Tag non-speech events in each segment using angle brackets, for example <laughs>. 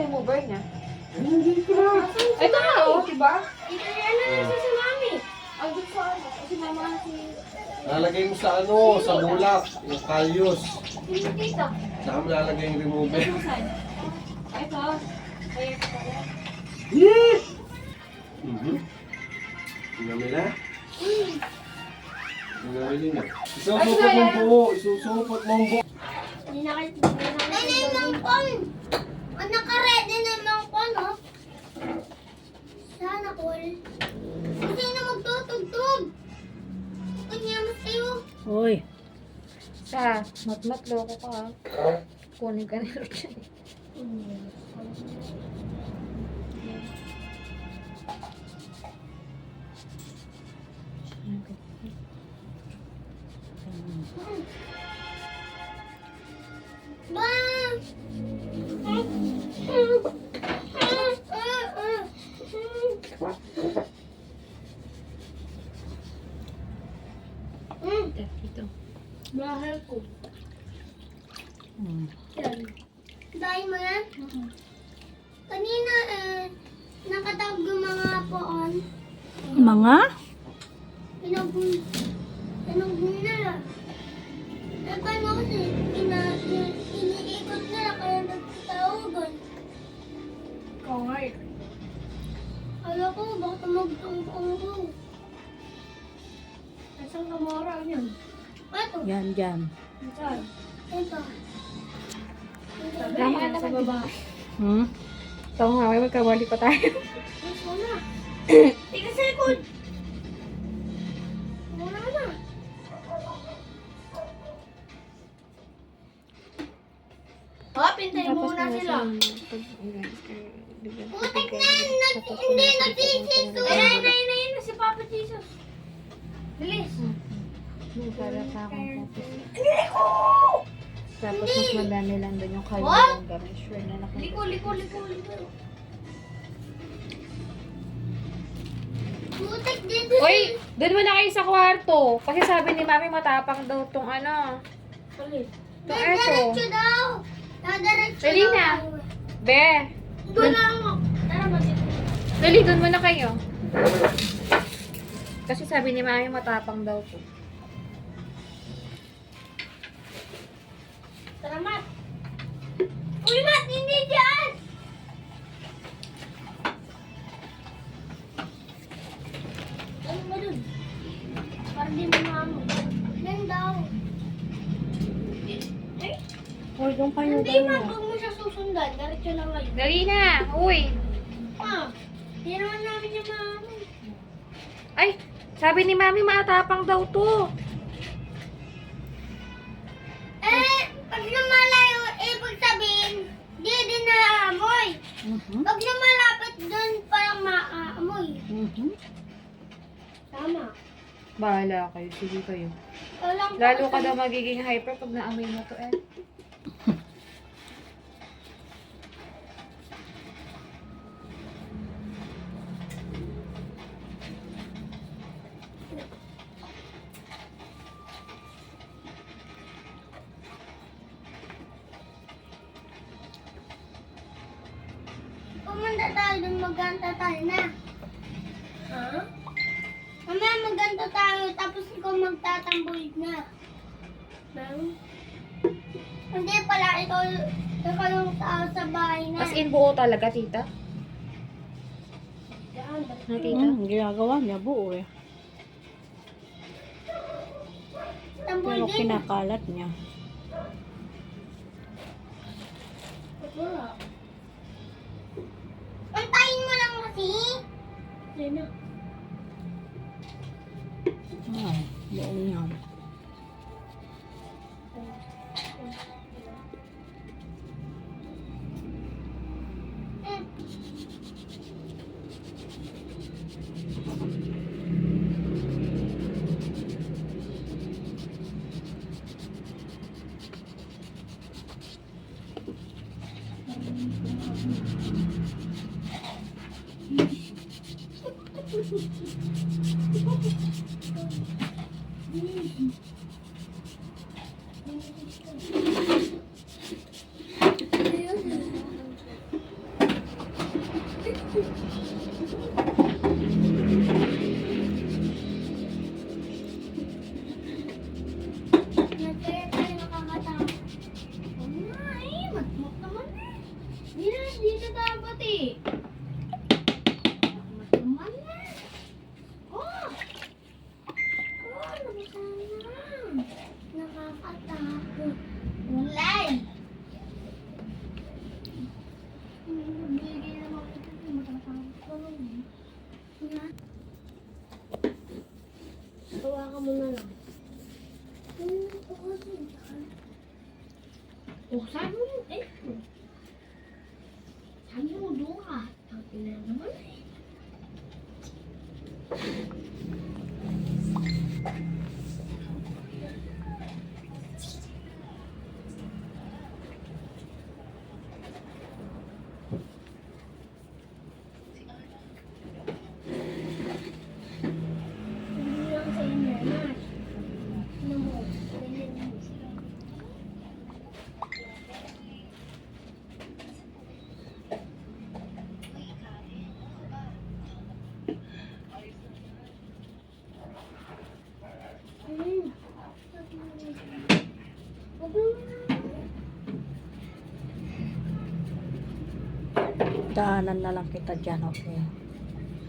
remover niya? Nandito na. Ito na, oh, diba? Ito yan na nasa si mami. Ang gusto ko, kasi mama si... Lalagay mo sa ano, sa bulak, yung kalyos. Dito? Saka mo lalagay yung remover. Saan? Ito. Ko pala. Yeah! Mhm. Tingnan mo na. Tingnan mo na. Isusupot mo po. Isusupot mo po. Hindi na kayo. Ano yung mangkon? Ang naka-ready na yung mangkon, oh. Sana all. Hindi na magtutugtog. Kunyamas kayo. Hoy, Sa, mat-mat, loko ka. ah. Kunin ka nila dyan. Dito. Mahal ko. Hmm. Yan. Dahil mo yan? Kanina eh, nakatawag yung mga poon. Mga? Pinagul nila. Eh, paano kasi? Ina, in- iniikot nila kaya nagtatawagan. Ikaw nga eh. Kala ko, baka magtungtong ko. Isang kamara yun. Ito, Yan, dyan. Saan? ito. Tama ka sa baba. Hmm? Ito nga, may magkabali pa tayo. Ito na. <coughs> Sa likod. Wala na. Oh, pintay muna sila. Putik na! Hindi, nagsisiso! Ayun, ayun, ayun, si Papa Jesus. Bilis. Para sa akong tapos. Liko! Tapos mas madami lang doon yung kayo What? ng gamit. Sure na nakita. Liko, liko, liko, liko. Putik dito. Uy, doon muna kayo sa kwarto. Kasi sabi ni mami matapang daw tong ano. Ulit. Ito, eto. Dadiretso daw. Dadiretso Dali na. Be, Doon na ako. Tara, mag- dali doon muna kayo. Kasi sabi ni mami matapang daw to. Tara, Mat. Uy, Mat, hindi dyan. Ano ba dun? Para di mo maamo. Yan daw. Eh, Hoy, doon kayo hindi man, huwag mo siya susundan. Diretso lang ngayon. Dali na. Uy. Ah, hindi naman namin yung maamo. Ay, sabi ni mami matapang daw to. Eh, pag lumalayo, ibig sabihin, di din naamoy. Mhm. Pag lumalapit doon, parang maaamoy. Mhm. Tama. Bahala kayo. Sige kayo. Walang Lalo ka daw magiging hyper pag naamoy mo to eh. Magtatamboid na. Ma'am? Hindi pala, ikaw, ikaw yung tao sa bahay na. As in buo talaga, tita. Yan, ba't- Na, tita. Hmm, ginagawa niya buo eh. Pero din. kinakalat niya. Antayin mo lang kasi. Yan na. Ay, buo niya. Tawa ka muna lang. Oh, sabi mo yun eh. Sabi mo doon ka. Ang ina naman eh. Hindi lang sa inyo na. Ano mo? Ganyan mo. Hmm. Huwag mo na. Daanan na lang kita dyan, okay?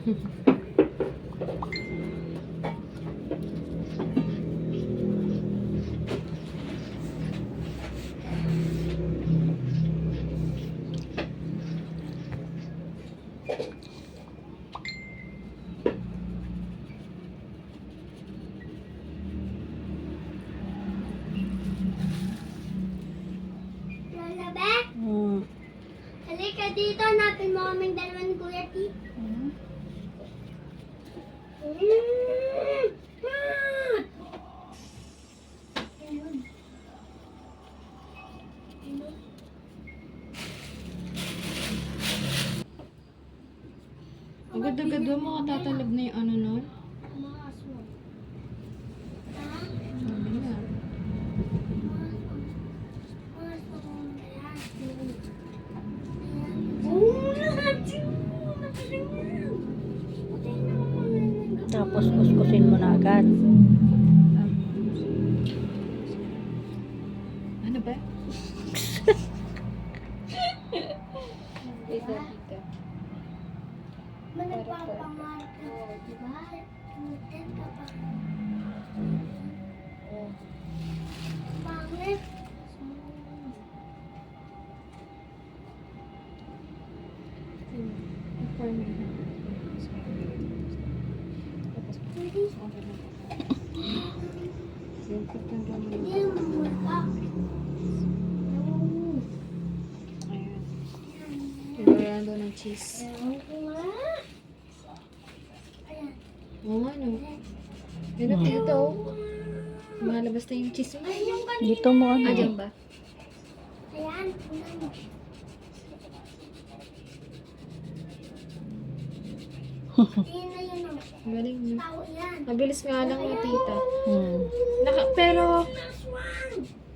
<laughs> Lola Beth, Hmm. halika dito. Hanapin mo kaming dalawa ni Kuya T. Hmm. Mm. Ah! Ayun. Ayun. Agad-agad mo makatatalob na yung ano nun. Mga aswang. Sabi ngayon. Tapos kuskusin mo na agad. May nagpapangarap ka, di ba? Content ka pa. Pangit. Hindi. Hindi mo mula. Ayan. Tinulayan doon ng cheese. Ewan ko nga. Ayan. Oo nga no. Yun na dito. Malabas na yung cheese mo. Ay, yung kanina. Dito mo ano. Ah, dyan ba? Ayan. <laughs> Yun. oh. Galing yan. Mabilis nga lang na tita. Hmm. Naka, pero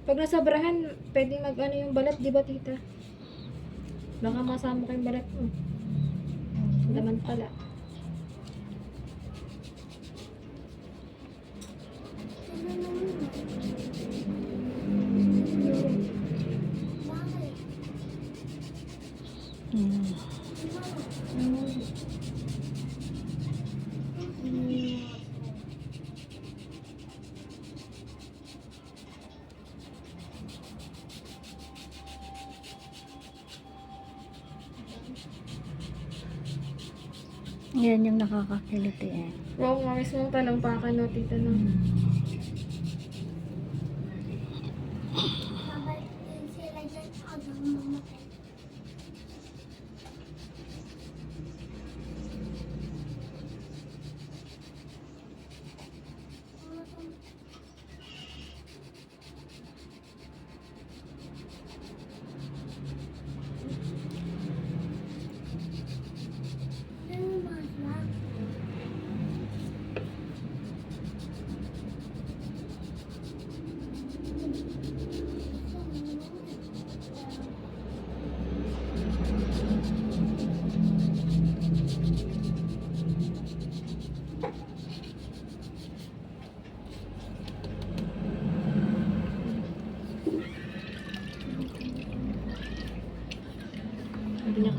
pag nasobrahan, pwede mag ano yung balat, di ba tita? Baka masama ko yung balat mo. Laman pala. Yan yung nakakakiliti eh. Wow, nga mismo talampakan no, tita no. Babalik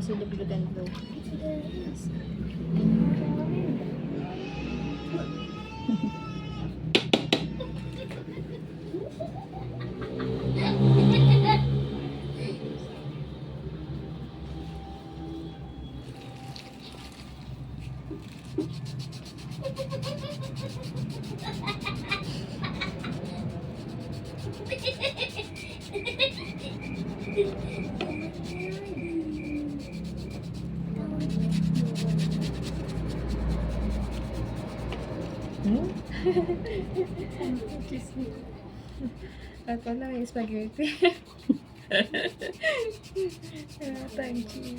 Hindi niya kasi lublugan daw. <laughs> At wala may spaghetti. Ah, <laughs> Thank you.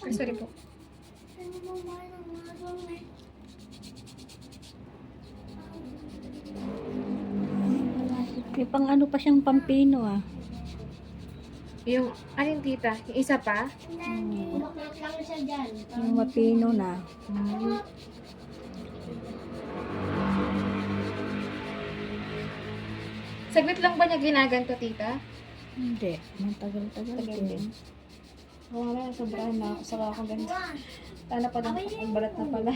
Ay, sorry po. Ano? May pang ano pa siyang pampino ah. Yung, alin tita? Yung isa pa? Dyan. Yung mapino na. Hmm. Saglit lang ba niya ginaganto, tita? Hindi. Matagal-tagal Tagal din. Oo nga, sobrahan na ako. Saka ako ganito. Tala pa lang. Ang balat na pala.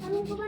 Tanong ko ba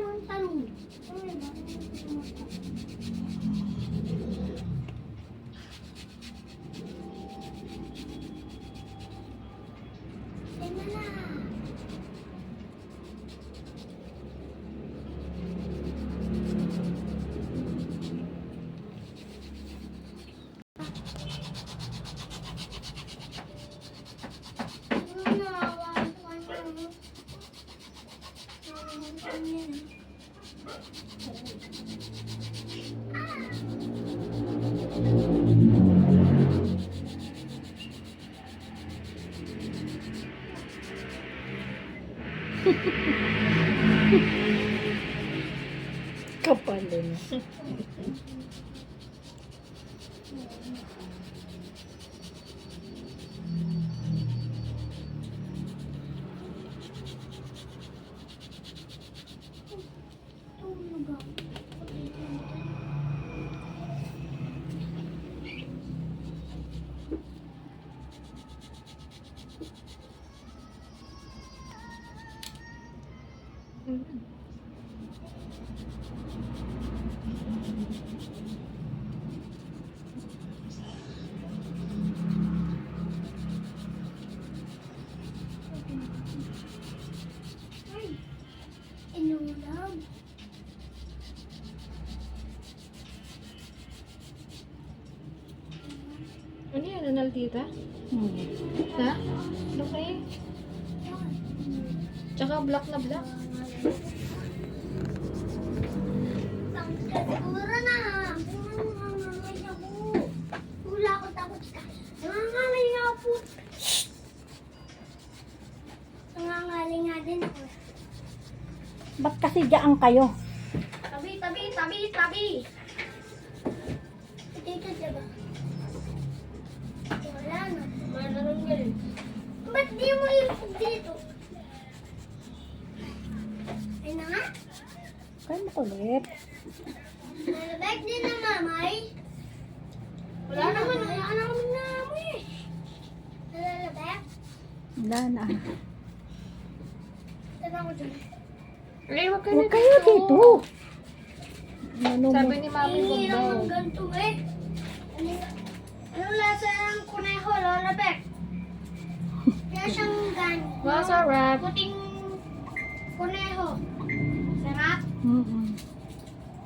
Kapal na. Ano yan, anal tita? Hmm. Ha? Okay. Tsaka black na black. Siguro na. Wala ako takot ka. Nangangalay nga po. Nangangalay nga din ako. Ba't kasi dyan kayo? Kaya makulit. Nalabag din ng mamay. Wala naman, wala naman na amoy eh. Nalalabag? Wala na. Tara ko dyan. Ay, wag ka na Huwag kayo dito. Ano mo? Sabi ni mami, wag Hindi daw. naman ganito eh. Ano, anong lasa ng kuneho, Lola Beck? Kaya siyang gan. Masarap. Puting kuneho. Sarap. Mm-mm.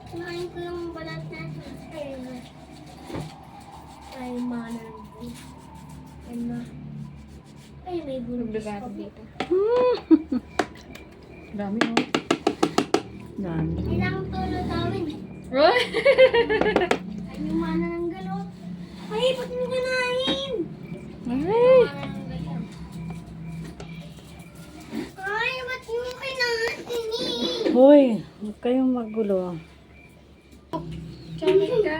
Kunain ko yung balat natin. Ay, manang. Ay, ma. Ay, may Lublugan pa dito. <laughs> Dami oh. Dami. Kailangan tulo tawin. Roy! <laughs> huwag kayong magulo. Charming ka.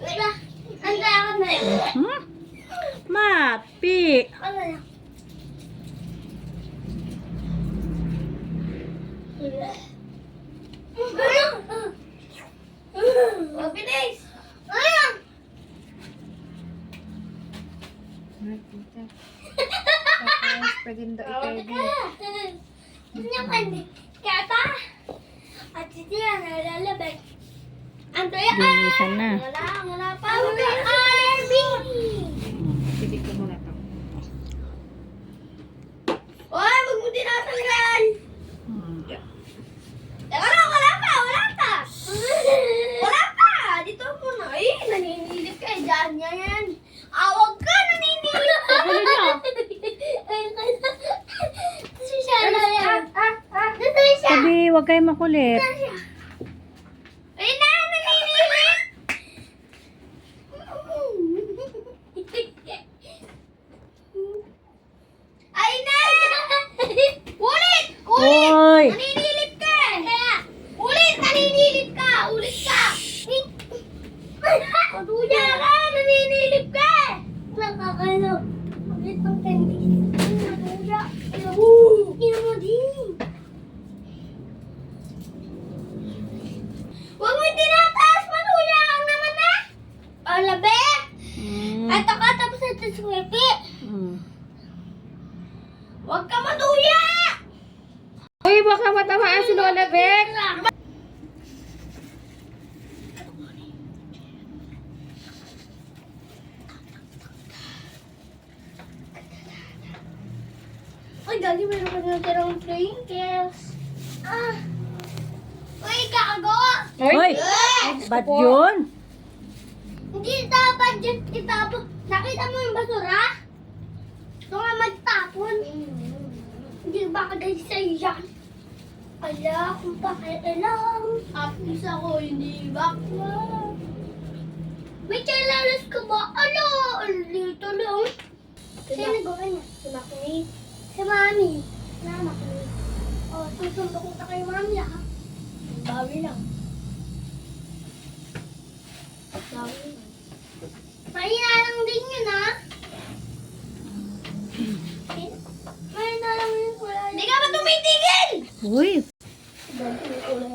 Wala. Anda ako na yun. Hmm? Mapi! Wala na. Wala. Kaganda Tawag ipwede. ka. Gusto kan? Kata. At hindi yan, nalalabas. Ang tuya ka. Linisan na. Wala, wala pa. Wala RB. Pitik ko muna to. Oy, wag mo tinatanggal. Hmm. Teka lang, wala pa, wala pa. Wala pa. Dito muna. Ay, naninilip ka. Diyan yan. Awag ka, naninilip ka. Ano niya? Kasi siya na yan. Dito siya. Sabi, huwag kayo makulit. Ay na, naninilip. Ay na! Ulit! Ulit! Hoy! Naninilip ka! Ulit! Naninilip ka! Ulit ka! Matuya ka! Naninilip ka! Nakakalo. Ulit ng candy. Matuya. Ina mo din. Huwag mo tinataas! Matuya ka naman na! O, labi! Hmm. At ako tapos ito swepi. Hmm. Huwag ka matuya! Uy, baka matamaan si Lola Beck. Ay, gagi, meron ka na tirang trinkets. Ah. Uy, gago! Hoy! Ba't yun? Hindi dapat dyan itapon. Nakita mo yung basura? Ito nga magtapon. Hindi ba ka dahil sa iyan? Ala, kung pakialam. Apis ako, hindi bakla. May chalalas ka ba? Ala, dito lang. Sino nagawa niya? Si Makni. Si Mami. Na, Makni. O, susundo ko ta kay Mami ha. Bawi lang. Bawi lang. Mahina lang din yun ha. Mahina lang yun. Hindi ka ba tumitigil? Uy, 能不回来？